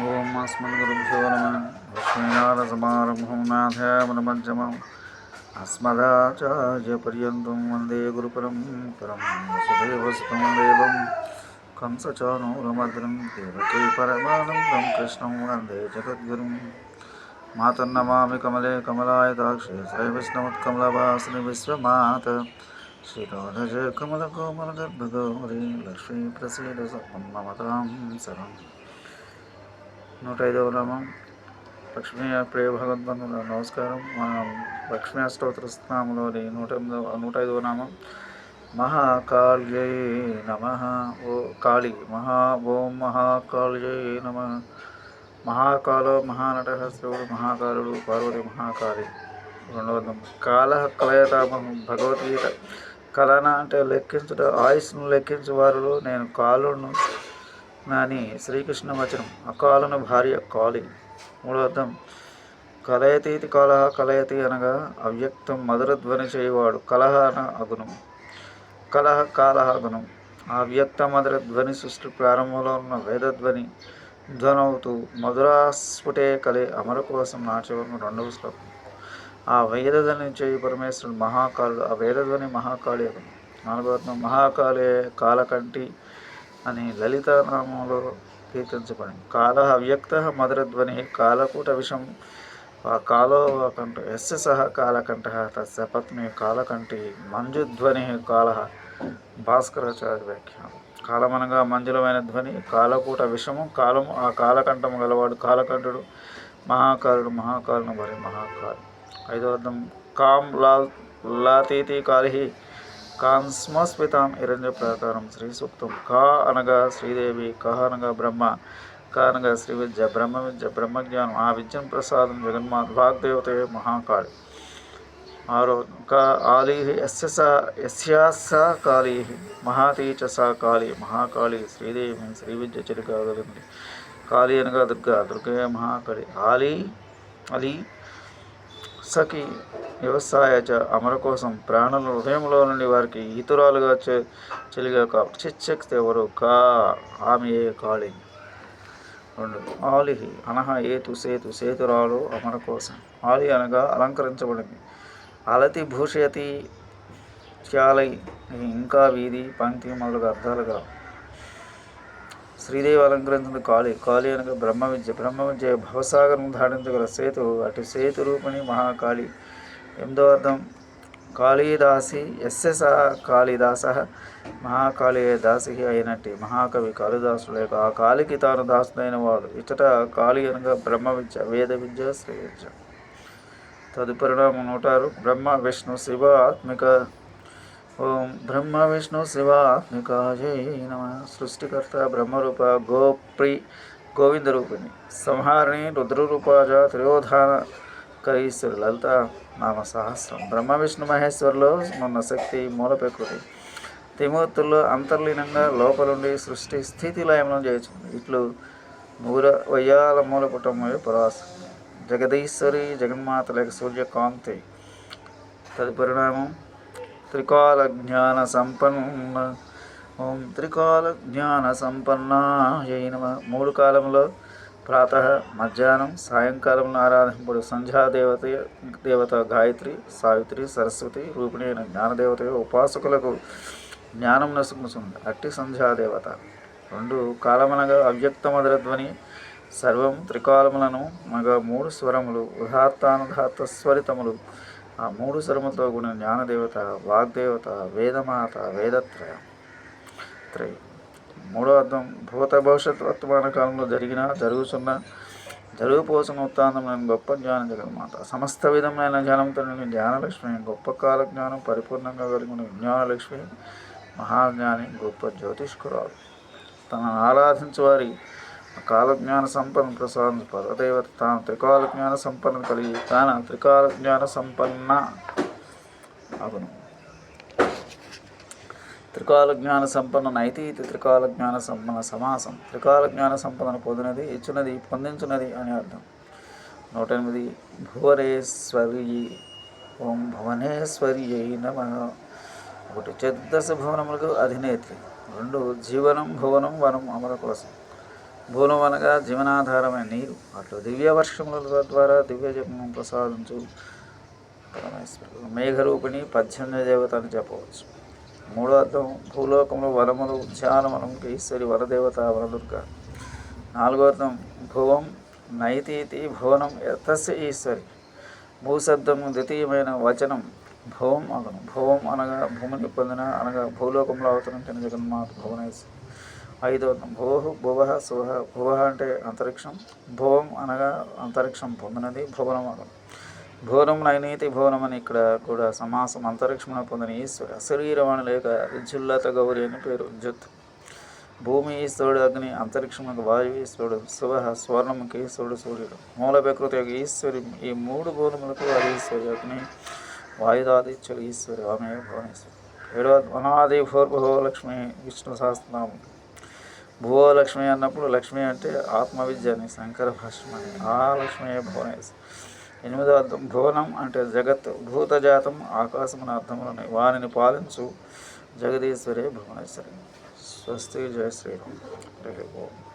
ఓం అస్మద్గురుభ్యో నమ. లక్ష్మీనారసమారంభం నాథామనమజ్జమం అస్మదాచార్యపర్యంతం వందే గురుపరంపరం సుదేవసుతం దేవం కంసచానూరమద్రం దేవకీ పరమానందం కృష్ణం వందే జగద్గురుం. మాతన్నమామి కమలే కమలాయతాక్షే శ్రీ విష్ణుత్కమలవాసిని విశ్వమాత. శ్రీరాధజ కమల కోమల గర్భగౌరీ లక్ష్మీ ప్రసీద సర్వం మమతాం సరం నూట ఐదవ నామం. లక్ష్మీ ప్రియ భగవద్బంధుల నమస్కారం. మనం లక్ష్మీ అష్టోత్తర స్థానంలోని నూట ఎనిమిదవ నూట ఐదవ నామం. మహాకాళ్యై నమ. ఓ కాళి. మహా ఓం మహాకాళ్యై నమ. మహాకాల మహానట శివుడు మహాకాలుడు పార్వతి మహాకాళి. రెండవ కాల కలయతామం భగవద్గీత. కలన అంటే లెక్కించుట ఆయుస్ను లెక్కించు వారిలో నేను కాలును అని శ్రీకృష్ణ వచనం అకాలను భార్య కాలి మూడో కలయతీతి కలహ కలయతి అనగా అవ్యక్తం మధురధ్వని చేయవాడు కలహ అన అగుణం. కలహ కాలహ గుణం. ఆ వ్యక్త మధుర ధ్వని సృష్టి ప్రారంభంలో ఉన్న వేదధ్వని ధ్వనవుతూ మధురాస్ఫుటే కలే అమర కోసం నాచవరం రెండవ శ్లోకం. ఆ వేదధ్వని చేయి పరమేశ్వరుడు మహాకాలుడు ఆ వేదధ్వని మహాకాళి అగుణం. మహాకాళే కాలకంటి అని లలితానామంలో కీర్తించబడింది. కాల అవ్యక్త మధురధ్వని కాలకూట విషం ఆ కాలో కంఠ ఎస్ సహ కాలకంఠ తస్య పత్ని కాలకంఠి మంజుధ్వని కాల భాస్కరాచార్య వ్యాఖ్యానం. కాలమనగా మంజులమైన ధ్వని కాలకూట విషము కాలము ఆ కాలకంఠము గలవాడు కాలకంఠుడు మహాకాలుడు మహాకాలును మరి మహాకాలు ఐదో అర్థం కామ్ లాల్ లాతీతి కాలి కాంస్మస్మితాం ఇరంజ ప్రకారం శ్రీ సూక్తం కా అనగా శ్రీదేవి కహ అనగా బ్రహ్మ క అనగా శ్రీ విద్య బ్రహ్మ విద్య బ్రహ్మజ్ఞానం ఆ విద్యను ప్రసాదం జగన్మాత్ వాగ్దేవతే మహాకాళి. ఆరో క ఆలీ ఎస్య స యస్యా స కాళీ మహాతీ చ సా కాళీ మహాకాళి శ్రీదేవి శ్రీ విద్య చిరుకాగలింది కాళీ అనగా దుర్గా దుర్గే మహాకాళి. ఆలీ అలీ సఖి వ్యవసాయ అమర కోసం ప్రాణుల హృదయంలో నుండి వారికి ఈతురాలుగా చె చెలిగా కా చిచ్చక్తి ఎవరు? కా ఆమె కాళింగ్ కాళి రెండు. ఆలిహి. అనహ ఏతు సేతు. సేతురాలు అమర కోసం. ఆలి అనగా అలంకరించబడింది. అలతి భూషయతి చాలై ఇంకా వీధి పంక్తి మొదలుగా అర్థాలుగా. శ్రీదేవి అలంకరించిన కాళి. కాళి అనగా బ్రహ్మ విద్య బ్రహ్మ విద్య భవసాగరం దాటించగల సేతు. అటు సేతు రూపిణి మహాకాళి. ఎనిమిదో అర్థం కాళీదాసి ఎస్ఎస్ కాళిదాస మహాకాళిదాసి అయినట్టి మహాకవి కాళిదాసుడు లేక ఆ కాళికి తాను దాసుడైన వాడు. ఇచ్చట కాళి అనగా బ్రహ్మ విద్య వేద విద్య శ్రీ విద్య. తదుపరి నామం నూటారు బ్రహ్మ విష్ణు శివ ఆత్మిక. ఓం బ్రహ్మ విష్ణు శివ ఆత్మికాజై నమ. సృష్టికర్త బ్రహ్మరూప గోప్రి గోవిందరూపిణి. సంహారిణి రుద్రరూపాజ త్రయోధాన కరీశ్వరు లలిత నామ సహస్రం. బ్రహ్మ విష్ణు మహేశ్వరులో ఉన్న శక్తి మూల ప్రకృతి త్రిమూర్తుల్లో అంతర్లీనంగా లోపలుండి సృష్టి స్థితి లయనం చేస్తుంది ఇట్లు మూల వయ్యాల మూల కుటుంబం పరాశ జగదీశ్వరి జగన్మాత లేక సూర్యకాంతి తదుపరిణామం త్రికాల జ్ఞాన సంపన్న ఓం త్రికాల జ్ఞాన సంపన్నాయ నమ. మూడు కాలంలో ప్రాత మధ్యాహ్నం సాయంకాలంలో ఆరాధింపుడు సంధ్యాదేవత దేవత గాయత్రి సావిత్రి సరస్వతి రూపిణి అయిన జ్ఞానదేవత ఉపాసకులకు జ్ఞానం నసుకుతుంది అట్టి సంధ్యాదేవత. రెండు కాలమనగా అవ్యక్త మధురధ్వని సర్వం త్రికాలములను మగ మూడు స్వరములు ఉదాత్తానుదాత్త స్వరితములు. ఆ మూడు స్వరములతో కూడిన జ్ఞానదేవత వాగ్దేవత వేదమాత వేదత్రయం. త్రయం. మూడో అర్థం భూత భవిష్యత్ వర్తమాన కాలంలో జరిగిన జరుగుతున్న జరుగుపోసిన ఉత్తానమైన గొప్ప జ్ఞానం జగన్మాత సమస్త విధమైన జ్ఞానంతో నిండిన జ్ఞానలక్ష్మి గొప్ప కాల జ్ఞానం పరిపూర్ణంగా కలిగిన జ్ఞానలక్ష్మి మహాజ్ఞాని గొప్ప జ్యోతిష్కురాలు. తనను ఆరాధించే వారి కాలజ్ఞాన సంపన్న ప్రసాదం పరదేవత తాను త్రికాల జ్ఞాన సంపన్న కలిగి తాను త్రికాల జ్ఞాన సంపన్న అగును. త్రికాల జ్ఞాన సంపన్న నైతి ఇది త్రికాల జ్ఞాన సంపన్న సమాసం. త్రికాల జ్ఞాన సంపదను పొందినది ఇచ్చినది పొందించినది అని అర్థం. నూట ఎనిమిది భువనేశ్వరి ఓం భువనేశ్వరి నమ. ఒకటి చతుర్దశ భువనములకు అధినేత్రి. రెండు జీవనం భువనం వనం అమర కోసం. భూలం అనగా జీవనాధారమైన నీరు. అట్లు దివ్య వర్షముల ద్వారా దివ్య జపం ప్రసాదించు పరమేశ్వరుడు. మేఘరూపిణి పద్దెనిమిది దేవత అని చెప్పవచ్చు మూడో అర్థం భూలోకంలో వరములు ఉద్యానవనంకి ఈశ్వరి వరదేవత వరదుర్గ. నాలుగో అర్థం భువం నైతీతి భువనం ఎత్తస్య ఈశ్వరి. భూశబ్దము ద్వితీయమైన వచనం భువం అగను భువం అనగా భూమిని పొందిన అనగా భూలోకంలో అవతరించిన జగన్మాత భువనేశ్వరి. ఐదో భువ భువ శుభ భువ అంటే అంతరిక్షం భువం అనగా అంతరిక్షం పొందినది భువనం అగను భువనం నైనీతి భువనం అని ఇక్కడ కూడా సమాసం అంతరిక్షమున పొందిన ఈశ్వరు అశరీరవాణి లేక విద్యుల్లత గౌరి అని పేరు జుత్ భూమి ఈశ్వరుడు అగ్ని అంతరిక్షమునకు వాయువు ఈశ్వరుడు శుభ స్వర్ణముకి ఈశ్వరుడు సూర్యుడు. మూల ప్రకృతి యొక్క ఈశ్వరి ఈ మూడు భూములకు వారి ఈశ్వరి అగ్ని వాయుదాదిత్యుడు ఈశ్వరి ఆమె భువనేశ్వరి ఏడవ అనాది భూర్భువలక్ష్మి విష్ణు సహస్రనామం. భువలక్ష్మి అన్నప్పుడు లక్ష్మి అంటే ఆత్మవిద్య అని శంకర భాష్యం అని. ఆ లక్ష్మి భువనేశ్వరి ఎనిమిదో అర్థం భువనం అంటే జగత్ భూతజాతం ఆకాశమున అర్థములని వారిని పాలించు జగదీశ్వరే భువనేశ్వరి. స్వస్తి జయ శ్రీరామ్. ఓం.